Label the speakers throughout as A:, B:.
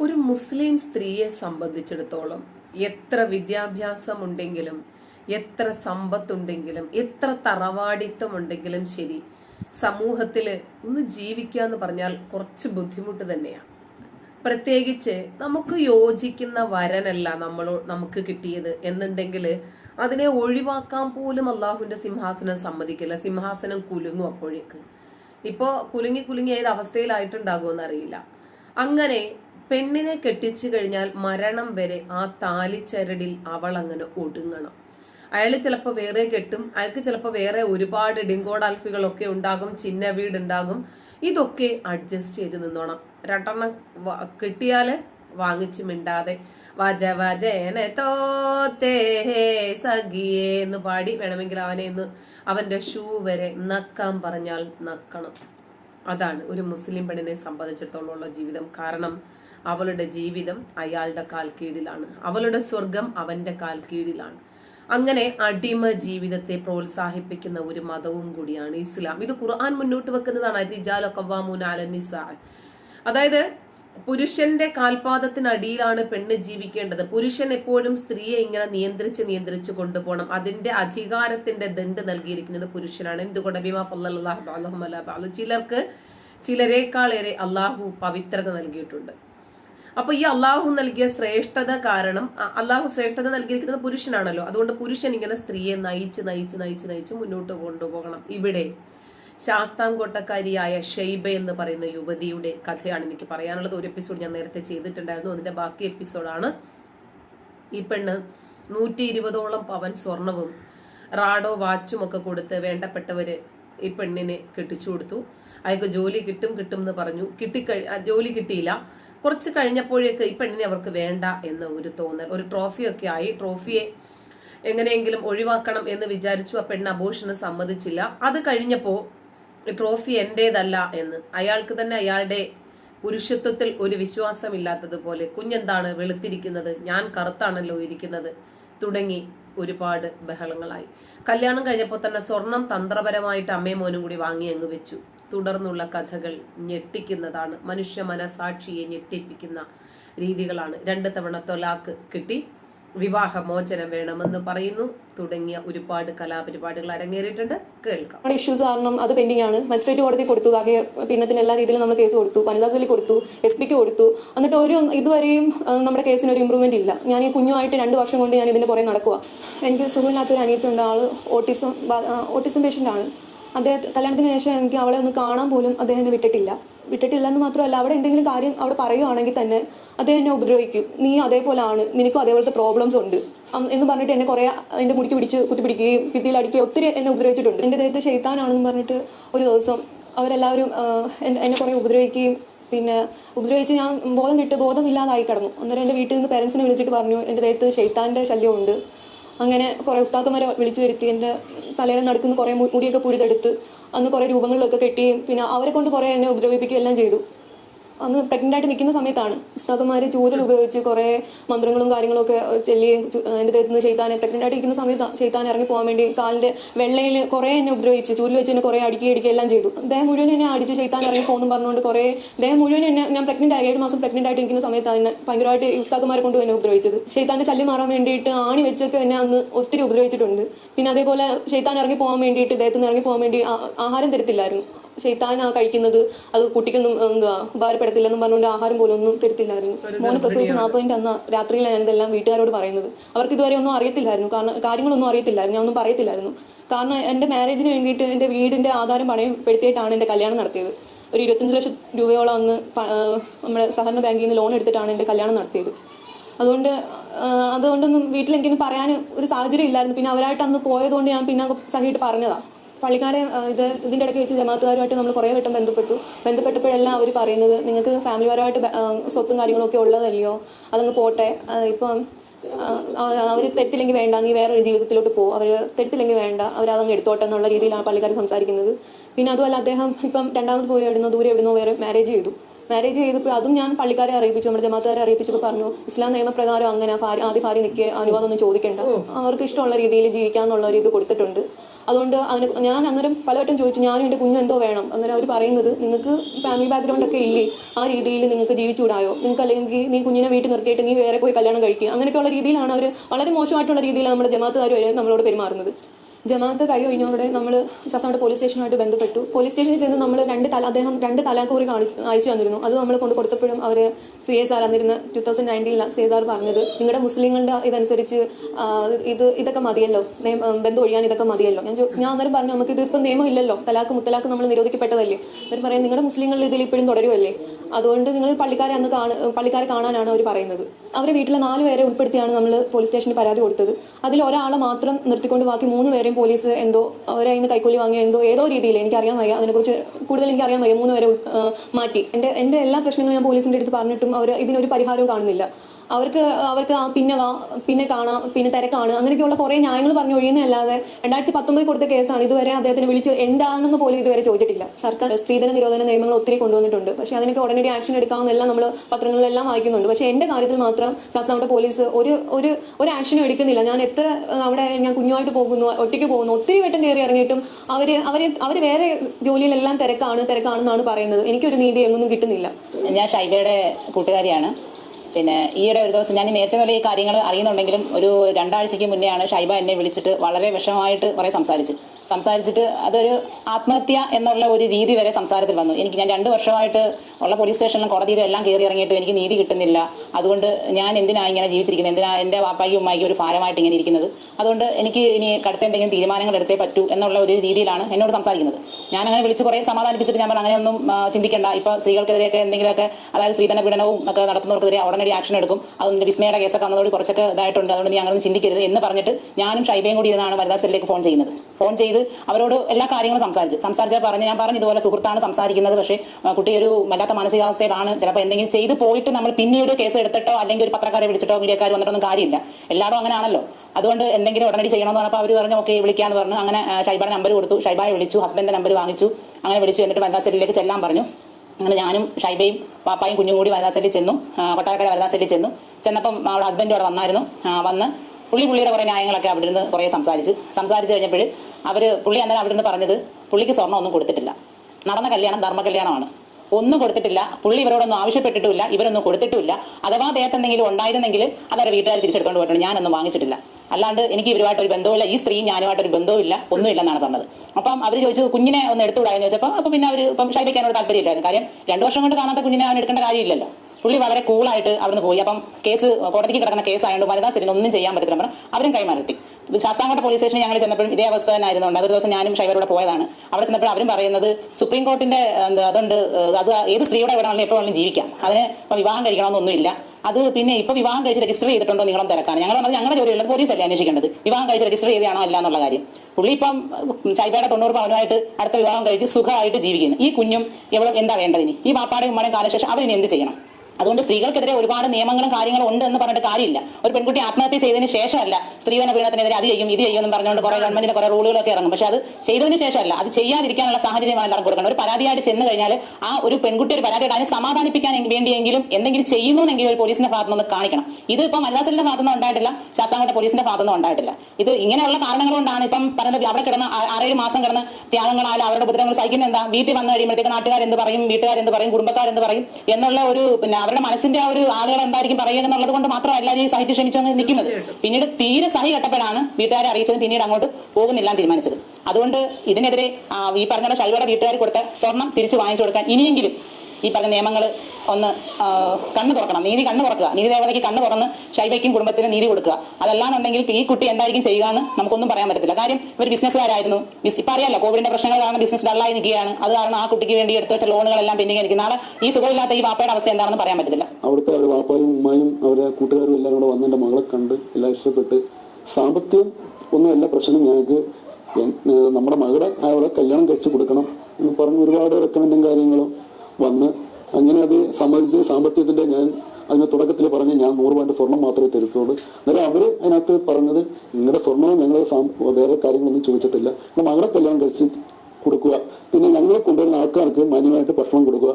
A: ഒരു മുസ്ലിം സ്ത്രീയെ സംബന്ധിച്ചിടത്തോളം എത്ര വിദ്യാഭ്യാസം ഉണ്ടെങ്കിലും എത്ര സമ്പത്തുണ്ടെങ്കിലും എത്ര തറവാടിത്തം ഉണ്ടെങ്കിലും ശരി സമൂഹത്തിൽ ഒന്ന് ജീവിക്കുക എന്ന് പറഞ്ഞാൽ കുറച്ച് ബുദ്ധിമുട്ട് തന്നെയാണ്. പ്രത്യേകിച്ച് നമുക്ക് യോജിക്കുന്ന വരനല്ല നമ്മൾ നമുക്ക് കിട്ടിയത് എന്നുണ്ടെങ്കിൽ അതിനെ ഒഴിവാക്കാൻ പോലും അള്ളാഹുവിന്റെ സിംഹാസനം സമ്മതിക്കില്ല. സിംഹാസനം കുലുങ്ങും അപ്പോഴേക്ക്. ഇപ്പോ കുലുങ്ങി കുലുങ്ങി ഏത് അവസ്ഥയിലായിട്ടുണ്ടാകുമെന്ന് അറിയില്ല. അങ്ങനെ പെണ്ണിനെ കെട്ടിച്ചു കഴിഞ്ഞാൽ മരണം വരെ ആ താലിച്ചരടിൽ അവൾ അങ്ങനെ ഒടുങ്ങണം അയാൾ ചിലപ്പോൾ വേറെ കെട്ടും അയാൾക്ക് ചിലപ്പോൾ വേറെ ഒരുപാട് ഡിങ്കോഡാൽഫികളൊക്കെ ഉണ്ടാകും ചിന്ന വീടുണ്ടാകും. ഇതൊക്കെ അഡ്ജസ്റ്റ് ചെയ്ത് നിന്നോണം. രണ്ടെണ്ണം കിട്ടിയാൽ വാങ്ങിച്ചു മിണ്ടാതെ വജ വജേന തോത്തേ സഖിയേ എന്ന് പാടി വേണമെങ്കിൽ അവനെ ഇന്ന് അവന്റെ ഷൂ വരെ നക്കാൻ പറഞ്ഞാൽ നക്കണം. അതാണ് ഒരു മുസ്ലിം പെണ്ണിനെ സംബന്ധിച്ചിടത്തോളം ഉള്ള ജീവിതം. കാരണം അവളുടെ ജീവിതം അയാളുടെ കാൽ കീഴിലാണ് അവളുടെ സ്വർഗം അവന്റെ കാൽ കീഴിലാണ് അങ്ങനെ അടിമ ജീവിതത്തെ പ്രോത്സാഹിപ്പിക്കുന്ന ഒരു മതവും കൂടിയാണ് ഇസ്ലാം ഇത് ഖുർആൻ മുന്നോട്ട് വെക്കുന്നതാണ് അതായത് പുരുഷന്റെ കാൽപാദത്തിനടിയിലാണ് പെണ്ണ് ജീവിക്കേണ്ടത് പുരുഷൻ എപ്പോഴും സ്ത്രീയെ ഇങ്ങനെ നിയന്ത്രിച്ച് നിയന്ത്രിച്ച് കൊണ്ടുപോകണം അതിന്റെ അധികാരത്തിന്റെ ദണ്ട് നൽകിയിരിക്കുന്നത് പുരുഷനാണ് എന്തുകൊണ്ട് ചിലർക്ക് ചിലരേക്കാളേറെ അള്ളാഹു പവിത്രത നൽകിയിട്ടുണ്ട് അപ്പൊ ഈ അള്ളാഹു നൽകിയ ശ്രേഷ്ഠത കാരണം അള്ളാഹു ശ്രേഷ്ഠത നൽകിയിരിക്കുന്നത് പുരുഷനാണല്ലോ. അതുകൊണ്ട് പുരുഷൻ ഇങ്ങനെ സ്ത്രീയെ നയിച്ച് നയിച്ച് നയിച്ച് നയിച്ച് മുന്നോട്ട് കൊണ്ടുപോകണം. ഇവിടെ ശാസ്താംകോട്ടക്കാരിയായ ഷെയ്ബ എന്ന് പറയുന്ന യുവതിയുടെ കഥയാണ് എനിക്ക് പറയാനുള്ളത്. ഒരു എപ്പിസോഡ് ഞാൻ നേരത്തെ ചെയ്തിട്ടുണ്ടായിരുന്നു. അതിന്റെ ബാക്കി എപ്പിസോഡാണ് ഈ പെണ്ണ് നൂറ്റി ഇരുപതോളം പവൻ സ്വർണവും റാഡോ വാച്ചും ഒക്കെ കൊടുത്ത് വേണ്ടപ്പെട്ടവര് ഈ പെണ്ണിനെ കെട്ടിച്ചു കൊടുത്തു. അയാൾക്ക് ജോലി കിട്ടും കിട്ടും എന്ന് പറഞ്ഞു. ആ, ജോലി കിട്ടിയില്ല. കുറച്ച് കഴിഞ്ഞപ്പോഴേക്ക് ഈ പെണ്ണിനെ അവർക്ക് വേണ്ട എന്ന ഒരു തോന്നൽ ഒരു ട്രോഫിയൊക്കെ ആയി. ട്രോഫിയെ എങ്ങനെയെങ്കിലും ഒഴിവാക്കണം എന്ന് വിചാരിച്ചു ആ പെണ്ണ് അബോഷന് സമ്മതിച്ചില്ല. അത് കഴിഞ്ഞപ്പോ ട്രോഫി എന്റേതല്ല എന്ന് അയാൾക്ക് തന്നെ അയാളുടെ പുരുഷത്വത്തിൽ ഒരു വിശ്വാസമില്ലാത്തതുപോലെ കുഞ്ഞെന്താണ് വെളുത്തിരിക്കുന്നത് ഞാൻ കറുത്താണല്ലോ ഇരിക്കുന്നത് തുടങ്ങി ഒരുപാട് ബഹളങ്ങളായി. കല്യാണം കഴിഞ്ഞപ്പോൾ തന്നെ സ്വർണം തന്ത്രപരമായിട്ട് അമ്മയും മോനും കൂടി വാങ്ങി അങ്ങ് വെച്ചു. തുടർന്നുള്ള കഥകൾ ഞെട്ടിക്കുന്നതാണ്. മനുഷ്യ മനസാക്ഷിയെ ഞെട്ടിപ്പിക്കുന്ന രീതികളാണ്. രണ്ട് തവണ തൊലാക്ക് കിട്ടി. വിവാഹമോചനം വേണമെന്ന് പറയുന്നു. തുടങ്ങിയ ഒരുപാട് കലാപരിപാടികൾ അരങ്ങേറിയിട്ടുണ്ട്. കേൾക്കാം.
B: ഇഷ്യൂസ് കാരണം അത് പെൻഡിംഗ് ആണ് മജിസ്ട്രേറ്റ് കോടതി കൊടുത്തു. കാർഷിക പിന്നത്തിന് എല്ലാ രീതിയിലും നമ്മൾ കേസ് കൊടുത്തു. വനിതാ സെല്ലിൽ കൊടുത്തു. എസ് പിക്ക് കൊടുത്തു. എന്നിട്ട് ഒരു ഇതുവരെയും നമ്മുടെ കേസിന് ഒരു ഇമ്പ്രൂവ്മെന്റ് ഇല്ല. ഞാൻ ഈ കുഞ്ഞുമായിട്ട് രണ്ട് വർഷം കൊണ്ട് ഞാൻ ഇതിന്റെ പുറകെ നടക്കുക എനിക്ക് സുഖമില്ലാത്തൊരു അനിയത്തുണ്ട് ആൾ ഓട്ടിസം ഓട്ടിസം പേഷ്യന്റ് ആണ്. അദ്ദേഹത്തെ കല്യാണത്തിന് ശേഷം എനിക്ക് അവളെ ഒന്ന് കാണാൻ പോലും അദ്ദേഹം വിട്ടിട്ടില്ല വിട്ടിട്ടില്ല. എന്ന് മാത്രമല്ല അവിടെ എന്തെങ്കിലും കാര്യം അവിടെ പറയുവാണെങ്കിൽ തന്നെ അദ്ദേഹം എന്നെ ഉപദ്രവിക്കും. നീ അതേപോലെ ആണ് നിനക്കും അതേപോലത്തെ പ്രോബ്ലംസ് ഉണ്ട്. എന്ന് പറഞ്ഞിട്ട് എന്നെ കുറേ എന്റെ മുടിക്ക് പിടിച്ച് കുത്തിപ്പിടിക്കുകയും ഭിത്തിയിൽ അടിക്കുകയും ഒത്തിരി എന്നെ ഉപദ്രവിച്ചിട്ടുണ്ട്. എന്റെ ദേഹത്ത് ചെയ്താനാണെന്ന് പറഞ്ഞിട്ട് ഒരു ദിവസം അവരെല്ലാവരും എന്നെ കുറേ ഉപദ്രവിക്കുകയും പിന്നെ ഉപദ്രവിച്ച് ഞാൻ ബോധം കിട്ട് ബോധമില്ലാതായി കിടന്നു. അന്നേരം എന്റെ വീട്ടിൽ നിന്ന് പേരൻസിനെ വിളിച്ചിട്ട് പറഞ്ഞു എന്റെ ദേഹത്ത് ഷെയ്ത്താന്റെ ശല്യമുണ്ട്. അങ്ങനെ കുറേ ഉസ്താദന്മാരെ വിളിച്ചു വരുത്തി എന്റെ തലയിൽ നടക്കുന്ന കുറേ മുടിയൊക്കെ പുരിതെടുത്ത് അന്ന് കുറേ രൂപങ്ങളിലൊക്കെ കെട്ടിയും പിന്നെ അവരെ കൊണ്ട് കുറേ എന്നെ ഉപദ്രവിപ്പിക്കുകയും എല്ലാം ചെയ്തു. അന്ന് പ്രഗ്നന്റ് ആയിട്ട് നിൽക്കുന്ന സമയത്താണ്. ഉസ്താദന്മാർ ചൂരൽ ഉപയോഗിച്ച് കുറേ മന്ത്രങ്ങളും കാര്യങ്ങളും ഒക്കെ ചെല്ലുകയും എന്റെ എന്റെ ദേഹത്ത് നിന്ന് ചെയ്താനെ പ്രഗ്നന്റ് ആയിട്ട് ഇരിക്കുന്ന സമയത്ത് ചെയ്താൻ ഇറങ്ങി പോകാൻ വേണ്ടി കാലിന്റെ വെള്ളയിൽ കുറേ എന്നെ ഉപദ്രവിച്ച് ചൂരിൽ വെച്ച് എന്നെ കുറേ അടുക്കി അടിക്കുക എല്ലാം ചെയ്തു. ദേഹം മുഴുവൻ എന്നെ അടിച്ച് ചെയ്താൻ ഇറങ്ങി പോകുന്നു പറഞ്ഞുകൊണ്ട് കുറേ ദേഹം മുഴുവൻ എന്നെ ഞാൻ പ്രഗ്നന്റ് ആയി ഏഴ് മാസം പ്രഗ്നന്റ് ആയിട്ട് ഇരിക്കുന്ന സമയത്താണ് എന്നെ ഭയങ്കരമായിട്ട് ഉസ്താദുമാരെ കൊണ്ട് എന്നെ ഉപദ്രവിച്ചത്. ചെയ്താന്റെ ശല്യം മാറാൻ വേണ്ടിയിട്ട് ആണി വെച്ചൊക്കെ എന്നെ അന്ന് ഒത്തിരി ഉപദ്രവിച്ചിട്ടുണ്ട്. പിന്നെ അതേപോലെ ചെയ്താൻ ഇറങ്ങി പോകാൻ വേണ്ടിയിട്ട് ദേഹത്ത് നിന്ന് ഇറങ്ങി പോകാൻ വേണ്ടി ആഹാരം തരത്തില്ലായിരുന്നു. ആ കഴിക്കുന്നത്. അത് കുട്ടിക്കൊന്നും എന്താ ഉപകാരപ്പെടത്തില്ലെന്നും പറഞ്ഞുകൊണ്ട് ആഹാരം പോലും ഒന്നും തരത്തില്ലായിരുന്നു. മോനെ പ്രസവിച്ച് നാൽപ്പതിന്റെ അന്ന് രാത്രിയിലാണ് ഞാനിതെല്ലാം വീട്ടുകാരോട് പറയുന്നത്. അവർക്ക് ഇതുവരെ ഒന്നും അറിയത്തില്ലായിരുന്നു. കാരണം കാര്യങ്ങളൊന്നും അറിയത്തില്ലായിരുന്നു. ഞാൻ ഒന്നും പറയത്തില്ലായിരുന്നു. കാരണം എന്റെ മാരേജിന് വേണ്ടിയിട്ട് എന്റെ വീടിന്റെ ആധാരം പണയപ്പെടുത്തിയിട്ടാണ് എന്റെ കല്യാണം നടത്തിയത്. ഒരു ഇരുപത്തഞ്ച് ലക്ഷം രൂപയോളം അന്ന് നമ്മുടെ സഹകരണ ബാങ്കിൽ നിന്ന് ലോൺ എടുത്തിട്ടാണ് എന്റെ കല്യാണം നടത്തിയത്. അതുകൊണ്ട് അതുകൊണ്ടൊന്നും വീട്ടിലെങ്കിലും പറയാൻ ഒരു സാഹചര്യം ഇല്ലായിരുന്നു. പിന്നെ അവരായിട്ട് അന്ന് പോയതുകൊണ്ട് ഞാൻ പിന്നെ സഹിയിട്ട് പറഞ്ഞതാ. പള്ളിക്കാരെ ഇത് ഇതിന്റെ ഇടയ്ക്ക് വെച്ച് ജമാത്തുകാരുമായിട്ട് നമ്മൾ കുറേ വട്ടം ബന്ധപ്പെട്ടു. ബന്ധപ്പെട്ടപ്പോഴെല്ലാം അവർ പറയുന്നത് നിങ്ങൾക്ക് ഫാമിലിപരമായിട്ട് സ്വത്തും കാര്യങ്ങളൊക്കെ ഉള്ളതല്ലയോ? അതങ്ങ് പോട്ടെ. ഇപ്പം അവർ തെറ്റില്ലെങ്കിൽ വേണ്ട. നീ വേറൊരു ജീവിതത്തിലോട്ട് പോകും അവർ തെറ്റില്ലെങ്കിൽ വേണ്ട. അവർ അതങ്ങ് എടുത്തോട്ടെ എന്നുള്ള രീതിയിലാണ് പള്ളിക്കാർ സംസാരിക്കുന്നത്. പിന്നെ അതുമല്ല അദ്ദേഹം ഇപ്പം രണ്ടാമത് പോയി എവിടുന്നോ ദൂരെ എവിടുന്നോ വേറെ മാരേജ് ചെയ്തു. മാരേജ് ചെയ്തപ്പോൾ അതും ഞാൻ പള്ളിക്കാരെ അറിയിപ്പിച്ചു. നമ്മുടെ ജമാത്തുകാരെ അറിയിപ്പിച്ചപ്പോൾ പറഞ്ഞു ഇസ്ലാം നിയമപ്രകാരം അങ്ങനെ ആദ്യ ഭാര്യ നിൽക്കുക അനുവാദം ഒന്നും ചോദിക്കേണ്ട. അവർക്ക് ഇഷ്ടമുള്ള രീതിയിൽ ജീവിക്കാമെന്നുള്ള ഒരു ഇത് കൊടുത്തിട്ടുണ്ട്. അതുകൊണ്ട് അതിന് ഞാൻ അന്നേരം പലവട്ടം ചോദിച്ചു ഞാനും എന്റെ കുഞ്ഞും എന്തോ വേണം? അന്നേരം അവർ പറയുന്നത് നിങ്ങൾക്ക് ഫാമിലി ബാക്ക്ഗ്രൗണ്ട് ഒക്കെ ഇല്ലേ? ആ രീതിയിൽ നിങ്ങൾക്ക് ജീവിച്ചുകൂടായോ? നിങ്ങൾക്ക് അല്ലെങ്കിൽ നീ കുഞ്ഞിനെ വീട്ടിൽ നിർത്തിയിട്ട് നീ വേറെ പോയി കല്യാണം കഴിക്കുക അങ്ങനെയൊക്കെയുള്ള രീതിയിലാണ് അവർ വളരെ മോശമായിട്ടുള്ള രീതിയിലാണ് നമ്മുടെ ജമാത്തുകാർ വരെ നമ്മളോട് പെരുമാറുന്നത്. ജമാഅത്ത് കൈ ഒഴിഞ്ഞോടെ നമ്മൾ ശാസ്താംകോട്ട പോലീസ് സ്റ്റേഷനുമായിട്ട് ബന്ധപ്പെട്ടു. പോലീസ് സ്റ്റേഷനിൽ ചെന്ന് നമ്മൾ രണ്ട് തല അദ്ദേഹം രണ്ട് തലാക്കൂറി കാണി അയച്ചു തന്നിരുന്നു. അത് നമ്മൾ കൊണ്ട് കൊടുത്തപ്പോഴും അവർ സി എസ് ആർ അന്നിരുന്ന ടു തൗസൻഡ് നയന്റീനിലാണ് സി എസ് ആർ പറഞ്ഞത്. നിങ്ങളുടെ മുസ്ലിങ്ങളുടെ ഇതനുസരിച്ച് ഇത് ഇതൊക്കെ മതിയല്ലോ. ബന്ധം ഒഴിയാൻ ഇതൊക്കെ മതിയല്ലോ. ഞാൻ ഞാൻ അന്നേരം പറഞ്ഞു നമുക്ക് ഇതിപ്പോൾ നിയമം ഇല്ലല്ലോ. തലാക്ക് മുത്തലാക്ക് നമ്മൾ നിരോധിക്കപ്പെട്ടതല്ലേ? എന്നിട്ട് പറയാം നിങ്ങളുടെ മുസ്ലിങ്ങളുടെ ഇതിൽ ഇപ്പോഴും തുടരുമല്ലേ അതുകൊണ്ട് നിങ്ങൾ പള്ളിക്കാരെ അന്ന് കാണ പള്ളിക്കാരെ കാണാനാണ് അവർ പറയുന്നത്. അവരെ വീട്ടിലെ നാല് പേരെ ഉൾപ്പെടുത്തിയാണ് നമ്മൾ പോലീസ് സ്റ്റേഷനിൽ പരാതി കൊടുത്തത്. അതിൽ ഒരാളെ മാത്രം നിർത്തിക്കൊണ്ട് ബാക്കി മൂന്ന് പേരെയും പോലീസ് എന്തോ അവരെ അതിന് കൈക്കൂലി വാങ്ങിയ എന്തോ ഏതോ രീതിയിൽ എനിക്കറിയാൻ വയ്യ. അതിനെക്കുറിച്ച് കൂടുതൽ എനിക്കറിയാൻ വയ്യ. മൂന്ന് പേരെ മാറ്റി. എന്റെ എന്റെ എല്ലാ പ്രശ്നങ്ങളും ഞാൻ പോലീസിന്റെ അടുത്ത് പറഞ്ഞിട്ടും അവർ ഇതിനൊരു പരിഹാരവും കാണുന്നില്ല. അവർക്ക് അവർക്ക് പിന്നെ വാ പിന്നെ കാണാം പിന്നെ തിരക്കാണ്. അങ്ങനെയൊക്കെയുള്ള കുറേ ന്യായങ്ങൾ പറഞ്ഞു ഒഴിയുന്നതല്ലാതെ രണ്ടായിരത്തി പത്തൊമ്പതിൽ കൊടുത്ത കേസാണ്. ഇതുവരെ അദ്ദേഹത്തിന് വിളിച്ച് എന്താണെന്ന് പോലും ഇതുവരെ ചോദിച്ചിട്ടില്ല. സർക്കാർ സ്ത്രീധന നിരോധന നിയമങ്ങൾ ഒത്തിരി കൊണ്ടുവന്നിട്ടുണ്ട്. പക്ഷേ അതിനൊക്കെ ഉടനടി ആക്ഷൻ എടുക്കാമെന്നെല്ലാം നമ്മൾ പത്രങ്ങളിലെല്ലാം വായിക്കുന്നുണ്ട്. പക്ഷേ എന്റെ കാര്യത്തിൽ മാത്രം ശാസ്താംകോട്ട പോലീസ് ഒരു ഒരു ഒരു ആക്ഷനും എടുക്കുന്നില്ല. ഞാൻ എത്ര അവിടെ ഞാൻ കുഞ്ഞുമായിട്ട് പോകുന്നു ഒറ്റയ്ക്ക് പോകുന്നു ഒത്തിരി വട്ടം കയറി ഇറങ്ങിയിട്ടും അവർ അവർ അവർ വേറെ ജോലിയിലെല്ലാം തിരക്കാണ് തിരക്കാണെന്നാണ് പറയുന്നത്. എനിക്കൊരു നീതി എങ്ങൊന്നും കിട്ടുന്നില്ല.
C: ഞാൻ ഷൈബയുടെ കൂട്ടുകാരിയാണ്. പിന്നെ ഈയിടെ ഒരു ദിവസം ഞാൻ നേരത്തെ വരെ ഈ കാര്യങ്ങൾ അറിയുന്നുണ്ടെങ്കിലും ഒരു രണ്ടാഴ്ചയ്ക്ക് മുന്നെയാണ് ഷൈബ എന്നെ വിളിച്ചിട്ട് വളരെ വിഷമമായിട്ട് കുറേ സംസാരിച്ചു. സംസാരിച്ചിട്ട് അതൊരു ആത്മഹത്യ എന്നുള്ള ഒരു രീതി വരെ സംസാരത്തിൽ വന്നു. എനിക്ക് ഞാൻ രണ്ട് വർഷമായിട്ട് ഉള്ള പോലീസ് സ്റ്റേഷനിലും കോടതിയിലും എല്ലാം കയറി ഇറങ്ങിയിട്ട് എനിക്ക് നീതി കിട്ടുന്നില്ല. അതുകൊണ്ട് ഞാൻ എന്തിനാ ഇങ്ങനെ ജീവിച്ചിരിക്കുന്നത്? എന്തിനാ എന്റെ വാപ്പായും ഉമ്മായിക്കും ഒരു ഭാരമായിട്ട് ഇങ്ങനെ ഇരിക്കുന്നത്? അതുകൊണ്ട് എനിക്ക് ഇനി കടുത്ത എന്തെങ്കിലും തീരുമാനങ്ങൾ എടുത്തേ പറ്റൂ എന്നുള്ള ഒരു രീതിയിലാണ് എന്നോട് സംസാരിക്കുന്നത്. ഞാൻ അങ്ങനെ വിളിച്ച് കുറേ സമാധാനിപ്പിച്ചിട്ട് ഞാൻ പറഞ്ഞു അങ്ങനെയൊന്നും ചിന്തിക്കേണ്ട. ഇപ്പോൾ സ്ത്രീകൾക്കെതിരെയൊക്കെ എന്തെങ്കിലുമൊക്കെ അതായത് സ്ത്രീധന പീഡനവും ഒക്കെ നടത്തുന്നവർക്കെതിരെ ഉടനടി ആക്ഷൻ എടുക്കും. അതുകൊണ്ട് വിസ്മയുടെ കേസൊക്കെ വന്നതോട് കുറച്ചൊക്കെ ഇതായിട്ടുണ്ട്. അതുകൊണ്ട് നീ അങ്ങനെ ചിന്തിക്കരുത് എന്ന് പറഞ്ഞിട്ട് ഞാനും ഷൈബയും കൂടി ഇരുന്നാണ് വനിതാ ഫോൺ ചെയ്യുന്നത്. ഫോൺ ചെയ്ത് അവരോട് എല്ലാ കാര്യങ്ങളും സംസാരിച്ചു സംസാരിച്ചാൽ പറഞ്ഞ് ഞാൻ പറഞ്ഞു ഇതുപോലെ സുഹൃത്താണ് സംസാരിക്കുന്നത്. പക്ഷേ കുട്ടി ഒരു വല്ലാത്ത മാനസികാവസ്ഥയിലാണ്. ചിലപ്പോൾ എന്തെങ്കിലും ചെയ്തു പോയിട്ട് നമ്മൾ പിന്നീട് കേസ് എടുത്തിട്ടോ അല്ലെങ്കിൽ ഒരു പത്രക്കാരെ വിളിച്ചിട്ടോ മീഡിയക്കാർ വന്നിട്ടൊന്നും കാര്യമില്ല. എല്ലാവരും അങ്ങനെ ആണല്ലോ അതുകൊണ്ട് എന്തെങ്കിലും ഉടനടി ചെയ്യണമെന്ന് പറഞ്ഞപ്പോൾ അവർ പറഞ്ഞു ഓക്കെ വിളിക്കാന്ന് പറഞ്ഞു. അങ്ങനെ ഷൈബയുടെ നമ്പർ കൊടുത്തു. ഷൈബായെ വിളിച്ചു ഹസ്ബൻഡിന്റെ നമ്പർ വാങ്ങിച്ചു. അങ്ങനെ വിളിച്ചു എന്നിട്ട് വനിതാ സെല്ലിലേക്ക് ചെല്ലാൻ പറഞ്ഞു. അങ്ങനെ ഞാനും ഷൈബയും പാപ്പായും കുഞ്ഞും കൂടി വനിതാ സെല്ലിൽ ചെന്നു. കൊട്ടാരക്കര വനിതാ സെല്ലിൽ ചെന്നു. ചെന്നപ്പം അവളുടെ ഹസ്ബൻഡ് അവിടെ വന്നായിരുന്നു. വന്ന് പുള്ളി പുള്ളിയുടെ കുറേ ന്യായങ്ങളൊക്കെ അവിടെ നിന്ന് കുറേ സംസാരിച്ച്. സംസാരിച്ച് കഴിഞ്ഞപ്പോൾ അവർ പുള്ളി അന്നേരം അവിടെ നിന്ന് പറഞ്ഞത് പുള്ളിക്ക് സ്വർണം ഒന്നും കൊടുത്തിട്ടില്ല. നടന്ന കല്യാണം ധർമ്മ കല്യാണമാണ് ഒന്നും കൊടുത്തിട്ടില്ല. പുള്ളി ഇവരോടൊന്നും ആവശ്യപ്പെട്ടിട്ടില്ല ഇവരൊന്നും കൊടുത്തിട്ടില്ല അഥവാ ദേഹത്ത് എന്തെങ്കിലും ഉണ്ടായിരുന്നെങ്കിൽ അതവരെ വീട്ടുകാർ തിരിച്ചെടുത്തോണ്ട് പോയിട്ടുണ്ട്. ഞാനൊന്നും വാങ്ങിച്ചിട്ടില്ല. അല്ലാണ്ട് എനിക്ക് ഇവരുമായിട്ട് ഒരു ബന്ധവുമില്ല. ഈ സ്ത്രീ ഞാനുമായിട്ട് ഒരു ബന്ധവുമില്ല. ഒന്നുമില്ലെന്നാണ് പറഞ്ഞത്. അപ്പം അവർ ചോദിച്ചു കുഞ്ഞിനെ ഒന്ന് എടുത്തുകൂടായെന്ന് ചോദിച്ചപ്പോൾ അപ്പം പിന്നെ അവർ ഇപ്പം ഷൈബിക്കാനോട് താല്പര്യമില്ലായിരുന്നു. കാര്യം രണ്ടു വർഷം കൊണ്ട് കാണാത്ത കുഞ്ഞിനെ അവൻ എടുക്കേണ്ട കാര്യമില്ലല്ലോ. പുള്ളി വളരെ കൂളായിട്ട് അവിടുന്ന് പോയി. അപ്പം കേസ് കോടതിക്ക് കിടക്കുന്ന കേസ് ആയതുകൊണ്ട് വനിതാ സെല്ലിന് ഒന്നും ചെയ്യാൻ പറ്റില്ല അവരും കൈമാറി ശാസ്താംകോട്ട പോലീസ് സ്റ്റേഷനിൽ ഞങ്ങൾ ചെന്നപ്പോഴും ഇതേ അവസ്ഥ തന്നെ ആയിരുന്നുണ്ട് അതൊരു ദിവസം ഞാനും ഷൈവരോടെ പോയതാണ്. അവിടെ ചെന്നപ്പോൾ അവരും പറയുന്നത് സുപ്രീം കോർട്ടിന്റെ അതുണ്ട് അത് ഏത് സ്ത്രീയുടെ എവിടെ വേണമെങ്കിലും എപ്പോൾ വേണമെങ്കിലും ജീവിക്കാം. അതിന് ഇപ്പം വിവാഹം കഴിക്കണമെന്നൊന്നുമില്ല അത് പിന്നെ ഇപ്പൊ വിവാഹം കഴിച്ച് രജിസ്റ്റർ ചെയ്തിട്ടുണ്ടോ നിങ്ങളും തിരക്കാണ്. ഞങ്ങൾ പറഞ്ഞത് ഞങ്ങളുടെ ജോലിയുള്ളത് പോലീസല്ലേ അന്വേഷിക്കേണ്ടത്. വിവാഹം കഴിച്ച് രജിസ്റ്റർ ചെയ്തതാണോ അല്ല എന്നുള്ള കാര്യം. പുള്ളി ഇപ്പം ചൈബയുടെ തൊണ്ണൂറ് പവനുമായിട്ട് അടുത്ത വിവാഹം കഴിച്ച് സുഖമായിട്ട് ജീവിക്കുന്നു. ഈ കുഞ്ഞും എവിടെ എന്താ വേണ്ടതിന്? ഈ പാപ്പാടെ ഉമ്മയുടെയും കാലശേഷം അവരിനി എന്ത് ചെയ്യണം? അതുകൊണ്ട് സ്ത്രീകൾക്കെതിരെ ഒരുപാട് നിയമങ്ങളും കാര്യങ്ങളും ഉണ്ട് എന്ന് പറഞ്ഞിട്ട് കാര്യമില്ല. ഒരു പെൺകുട്ടി ആത്മഹത്യ ചെയ്തതിന് ശേഷമല്ല സ്ത്രീധന പീഡനത്തിനെതിരെ അത് ചെയ്യും ഇത് ചെയ്യും എന്ന് പറഞ്ഞുകൊണ്ട് കുറെ ഗവൺമെന്റിന്റെ കുറെ റൂളുകളൊക്കെ ഇറങ്ങും. പക്ഷെ അത് ചെയ്തതിന് ശേഷമല്ല അത് ചെയ്യാതിരിക്കാനുള്ള സാഹചര്യമാണ് എല്ലാവർക്കും കൊടുക്കണം ഒരു പരാതിയായിട്ട് ചെന്ന് കഴിഞ്ഞാൽ ആ ഒരു പെൺകുട്ടി ഒരു പരാതിയുടെ അതിനെ സമാധാനിപ്പിക്കാൻ വേണ്ടിയെങ്കിലും എന്തെങ്കിലും ചെയ്യുന്നുവെങ്കിൽ ഒരു പോലീസിന്റെ ഭാഗത്ത് നിന്ന് കാണിക്കണം. ഇത് ഇപ്പം മല്ലാസലിന്റെ ഭാഗത്തുനിന്ന് ഉണ്ടായിട്ടില്ല ശാസ്താംകോട്ട പോലീസിന്റെ ഭാഗത്തുനിന്ന് ഉണ്ടായിട്ടില്ല. ഇത് ഇങ്ങനെയുള്ള കാരണങ്ങൾ കൊണ്ടാണ് ഇപ്പം പറഞ്ഞത് അവിടെ കിടന്ന് ആറേഴ് മാസം കിടന്ന് ത്യാഗങ്ങളായാലും അവരുടെ ഉപദ്രവങ്ങൾ സഹിക്കുന്ന എന്താ? വീട്ടിൽ വന്നു കഴിയുമ്പോഴത്തേക്ക് നാട്ടുകാരെന്ത് പറയും? വീട്ടുകാരെന്ത് പറയും? കുടുംബക്കാരെന്ത് പറയും? എന്നുള്ള ഒരു പിന്നെ അവരുടെ മനസ്സിന്റെ ആ ഒരു ആളുകൾ എന്തായിരിക്കും പറയുക എന്നുള്ളത് കൊണ്ട് മാത്രം എല്ലാവരും സഹിച്ച് ക്ഷമിച്ചു അങ്ങ് നിൽക്കുന്നത്. പിന്നീട് തീരെ സഹി കെട്ടപ്പെടാണ് വീട്ടുകാരെ അറിയിച്ചത് പിന്നീട് അങ്ങോട്ട് പോകുന്നില്ല എന്ന് തീരുമാനിച്ചത്. അതുകൊണ്ട് ഇതിനെതിരെ ഈ പറഞ്ഞ ശൈവയുടെ വീട്ടുകാർ കൊടുത്ത സ്വർണം തിരിച്ചു വാങ്ങിച്ചു കൊടുക്കാൻ ഇനിയെങ്കിലും ഈ പറഞ്ഞ നിയമങ്ങൾ ഒന്ന് കണ്ണു തുറക്കണം. നീതി കണ്ണ് തുറക്കുക. നീതി ദേവതയ്ക്ക് കണ്ണ് തുറന്ന് ഷൈബയ്ക്കും കുടുംബത്തിനും നീതി കൊടുക്കുക. അതല്ലാന്നുണ്ടെങ്കിൽ ഈ കുട്ടി എന്തായിരിക്കും ചെയ്യുക എന്ന് നമുക്കൊന്നും പറയാൻ പറ്റത്തില്ല. കാര്യം ഇവർ ബിസിനസ്സുകാരായിരുന്നു. ബിസ് ഇപ്പം അറിയാലോ കോവിഡിന്റെ പ്രശ്നങ്ങൾ കാരണം ബിസിനസ് ഡള്ളായി നിൽക്കുകയാണ്. അത് കാരണം ആ കുട്ടിക്ക് വേണ്ടി എടുത്തിട്ട് ലോണുകളെല്ലാം പെൻഡിങ് എനിക്ക് നാളെ ഈ സുഖമില്ലാത്ത ഈ വാപ്പയുടെ അവസ്ഥ എന്താണെന്ന് പറയാൻ പറ്റത്തില്ല.
D: അവിടുത്തെ അവരുടെ വാപ്പായും ഉമ്മായും അവരെ കൂട്ടുകാരും എല്ലാവരും കൂടെ വന്ന് എന്റെ മകളെ കണ്ട് എല്ലാം ഇഷ്ടപ്പെട്ട് സാമ്പത്തികം ഒന്നുമല്ല പ്രശ്നം. ഞങ്ങൾക്ക് നമ്മുടെ മകളെ അവളെ കല്യാണം കഴിച്ചു കൊടുക്കണം എന്ന് പറഞ്ഞ് ഒരുപാട് റെക്കമെൻഡും കാര്യങ്ങളും വന്ന് അങ്ങനെ അത് സമ്മതിച്ച് സാമ്പത്തികത്തിന്റെ ഞാൻ അതിന് തുടക്കത്തിൽ പറഞ്ഞ് ഞാൻ നൂറ് പവന്റെ സ്വർണം മാത്രമേ തരുത്തുള്ളൂ. അന്നേരം അവർ അതിനകത്ത് പറഞ്ഞത് നിങ്ങളുടെ സ്വർണം ഞങ്ങൾ വേറെ കാര്യങ്ങളൊന്നും ചോദിച്ചിട്ടില്ല. നമ്മൾ മകളെ കല്യാണം കഴിച്ച് കൊടുക്കുക. പിന്നെ ഞങ്ങളെ കൊണ്ടുവരുന്ന ആൾക്കാർക്ക് മാന്യമായിട്ട് ഭക്ഷണം കൊടുക്കുക.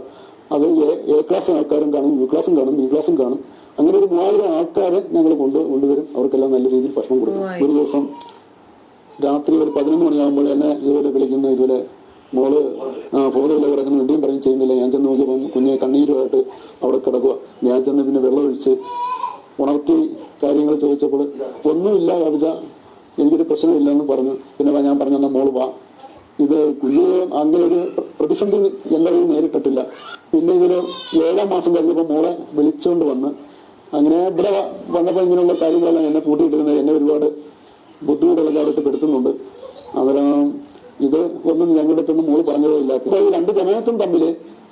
D: അത് എ എ ക്ലാസ് ആൾക്കാരും കാണും യു ക്ലാസും കാണും ബി ക്ലാസും കാണും. അങ്ങനെ ഒരു മൂവായിരം ആൾക്കാരെ ഞങ്ങൾ കൊണ്ട് കൊണ്ടുവരും. അവർക്കെല്ലാം നല്ല രീതിയിൽ ഭക്ഷണം കൊടുക്കും. ഒരു ദിവസം രാത്രി ഒരു പതിനൊന്ന് മണിയാകുമ്പോൾ എന്നെ ഇതുപോലെ വിളിക്കുന്ന ഇതുപോലെ മോൾ ഫോറിൽ കിടക്കുന്ന വേണ്ടിയും പറയും ചെയ്യുന്നില്ല. ഞാൻ ചെന്ന് നോക്കിയപ്പോൾ കുഞ്ഞെ കണ്ണീരുമായിട്ട് അവിടെ കിടക്കുക. ഞാൻ ചെന്ന് പിന്നെ വെള്ളമൊഴിച്ച് ഉണർത്തി കാര്യങ്ങൾ ചോദിച്ചപ്പോൾ ഒന്നുമില്ല കവിത എനിക്കൊരു പ്രശ്നമില്ലെന്ന് പറഞ്ഞു. പിന്നെ ഞാൻ പറഞ്ഞു എന്നാ മോൾ വാ. ഇത് കുഞ്ഞു അങ്ങനെ ഒരു പ്രതിസന്ധി എല്ലാവരും നേരിട്ടിട്ടില്ല. പിന്നെ ഇതിന് ഏഴാം മാസം കഴിഞ്ഞപ്പോൾ മോളെ വിളിച്ചുകൊണ്ട് വന്ന് അങ്ങനെ ഇവിടെ വന്നപ്പോൾ ഇങ്ങനെയുള്ള കാര്യങ്ങളെല്ലാം എന്നെ കൂട്ടിയിട്ടിരുന്നത് എന്നെ ഒരുപാട് ബുദ്ധിമുട്ടുള്ള കാര്യത്തിൽ പെടുത്തുന്നുണ്ട് അന്നേരം ഇത് ഒന്നും ഞങ്ങളുടെ അടുത്തൊന്നും മോൾ പറഞ്ഞതല്ല രണ്ട് ജനത്തും തമ്മിൽ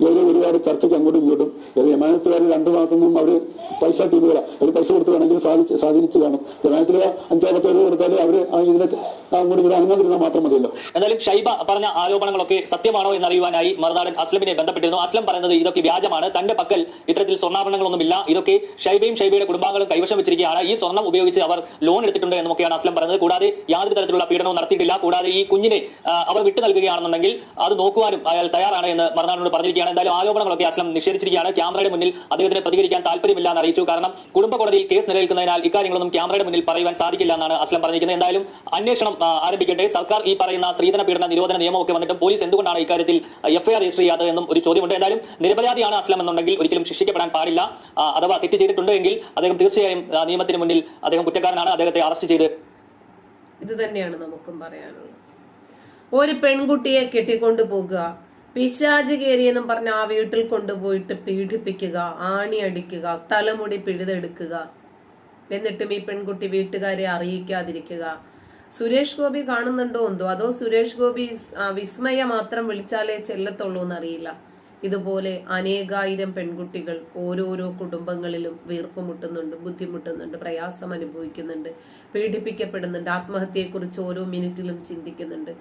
D: ഇവർ ഒരുപാട് ചർച്ചയ്ക്ക് അങ്ങോട്ടും ഇങ്ങോട്ടും. ജമാഅത്തുകാർ രണ്ട് ഭാഗത്തുനിന്നും അവർ പൈസ ടീമുകളാ. അവർ പൈസ കൊടുത്ത് വേണമെങ്കിൽ സാധിച്ച് സ്വാധീനിച്ച് കാണും. ജമാഅത്തിൽ അഞ്ചാമത്തെ കൊടുത്താൽ അവർ ഇതിനെ അങ്ങോട്ടും അനങ്ങാതിരുന്നാൽ മാത്രം മതിയല്ലോ.
E: എന്നാലും ഷൈബ പറഞ്ഞ ആരോപണങ്ങളൊക്കെ സത്യമാണോ എന്നറിയുവാനായി മറുനാടൻ അസ്ലമിനെ ബന്ധപ്പെട്ടിരുന്നു. അസ്ലം പറയുന്നത് ഇതൊക്കെ വ്യാജമാണ്. തന്റെ പക്കൽ ഇത്തരത്തിൽ സ്വർണാഭരണങ്ങളൊന്നുമില്ല. ഇതൊക്കെ ഷൈബയും ഷൈബയുടെ കുടുംബാംഗങ്ങളും കൈവശം വെച്ചിരിക്കുകയാണ്. ഈ സ്വർണം ഉപയോഗിച്ച് അവർ ലോൺ എടുത്തിട്ടുണ്ട് എന്നൊക്കെയാണ് അസ്ലം പറയുന്നത്. കൂടാതെ യാതൊരു തരത്തിലുള്ള പീഡനവും നടത്തിയിട്ടില്ല. കൂടാതെ ഈ കുഞ്ഞിനെ അവർ വിട്ടു നൽകുകയാണെന്നുണ്ടെങ്കിൽ അത് നോക്കുവാനും അയാൾ തയ്യാറാണ് എന്ന് മറുനാടിനോട് പറഞ്ഞിരിക്കുകയാണ്. എന്തായാലും ആരോപണങ്ങളൊക്കെ അസ്ലം നിഷേധിച്ചിരിക്കുകയാണ്. ക്യാമറയുടെ മുന്നിൽ അദ്ദേഹത്തിന് പ്രതികരിക്കാൻ താല്പര്യമില്ല എന്ന് അറിയിച്ചു. കാരണം കുടുംബ കോടതിയിൽ കേസ് നിലനിൽക്കുന്നതിനാൽ ഇക്കാര്യങ്ങളൊന്നും ക്യാമറയുടെ മുന്നിൽ പറയുവാൻ സാധിക്കില്ല എന്നാണ് അസ്ലം പറഞ്ഞിരിക്കുന്നത്. എന്തായാലും അന്വേഷണം ആരംഭിക്കട്ടെ. സർക്കാർ ഈ പറയുന്ന സ്ത്രീധന പീഡന നിരോധന നിയമമൊക്കെ വന്നിട്ടും പോലീസ് എന്തുകൊണ്ടാണ് ഇക്കാര്യത്തിൽ എഫ്ഐആർ രജിസ്റ്റർ ചെയ്യാത്തത് എന്നും ഒരു ചോദ്യമുണ്ട്. എന്തായാലും നിരപരാധിയാണ് അസ്ലം എന്നുണ്ടെങ്കിൽ ഒരിക്കലും ശിക്ഷിക്കപ്പെടാൻ പാടില്ല. അഥവാ തെറ്റ് ചെയ്തിട്ടുണ്ട് എങ്കിൽ അദ്ദേഹം തീർച്ചയായും നിയമത്തിന് മുന്നിൽ അദ്ദേഹം കുറ്റക്കാരനാണ്. അദ്ദേഹത്തെ അറസ്റ്റ് ചെയ്ത്
A: ഇത് തന്നെയാണ് നമുക്കും പറയാനുള്ളത്. ഒരു പെൺകുട്ടിയെ കെട്ടിക്കൊണ്ടു പോകുക പിശാച് കയറിയെന്നും പറഞ്ഞ് ആ വീട്ടിൽ കൊണ്ടുപോയിട്ട് പീഡിപ്പിക്കുക ആണി അടിക്കുക തലമുടി പിഴുതെടുക്കുക. എന്നിട്ടും ഈ പെൺകുട്ടി വീട്ടുകാരെ അറിയിക്കാതിരിക്കുക. സുരേഷ് ഗോപി കാണുന്നുണ്ടോ എന്തോ? അതോ സുരേഷ് ഗോപി വിസ്മയ മാത്രം വിളിച്ചാലേ ചെല്ലത്തുള്ളൂ എന്നറിയില്ല. ഇതുപോലെ അനേകായിരം പെൺകുട്ടികൾ ഓരോരോ കുടുംബങ്ങളിലും വീർപ്പുമുട്ടുന്നുണ്ട് ബുദ്ധിമുട്ടുന്നുണ്ട് പ്രയാസം അനുഭവിക്കുന്നുണ്ട് പീഡിപ്പിക്കപ്പെടുന്നുണ്ട് ആത്മഹത്യയെക്കുറിച്ച് ഓരോ മിനിറ്റിലും ചിന്തിക്കുന്നുണ്ട്.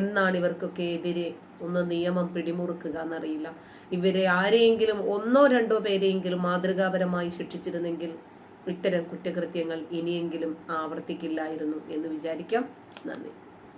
A: എന്നാണ് ഇവർക്കൊക്കെ എതിരെ ഒന്ന് നിയമം പിടിമുറുക്കുക എന്നറിയില്ല ഇവരെ ആരെയെങ്കിലും ഒന്നോ രണ്ടോ പേരെയെങ്കിലും മാതൃകാപരമായി ശിക്ഷിച്ചിരുന്നെങ്കിൽ ഇത്തരം കുറ്റകൃത്യങ്ങൾ ഇനിയെങ്കിലും ആവർത്തിക്കില്ലായിരുന്നു എന്ന് വിചാരിക്കാം. നന്ദി.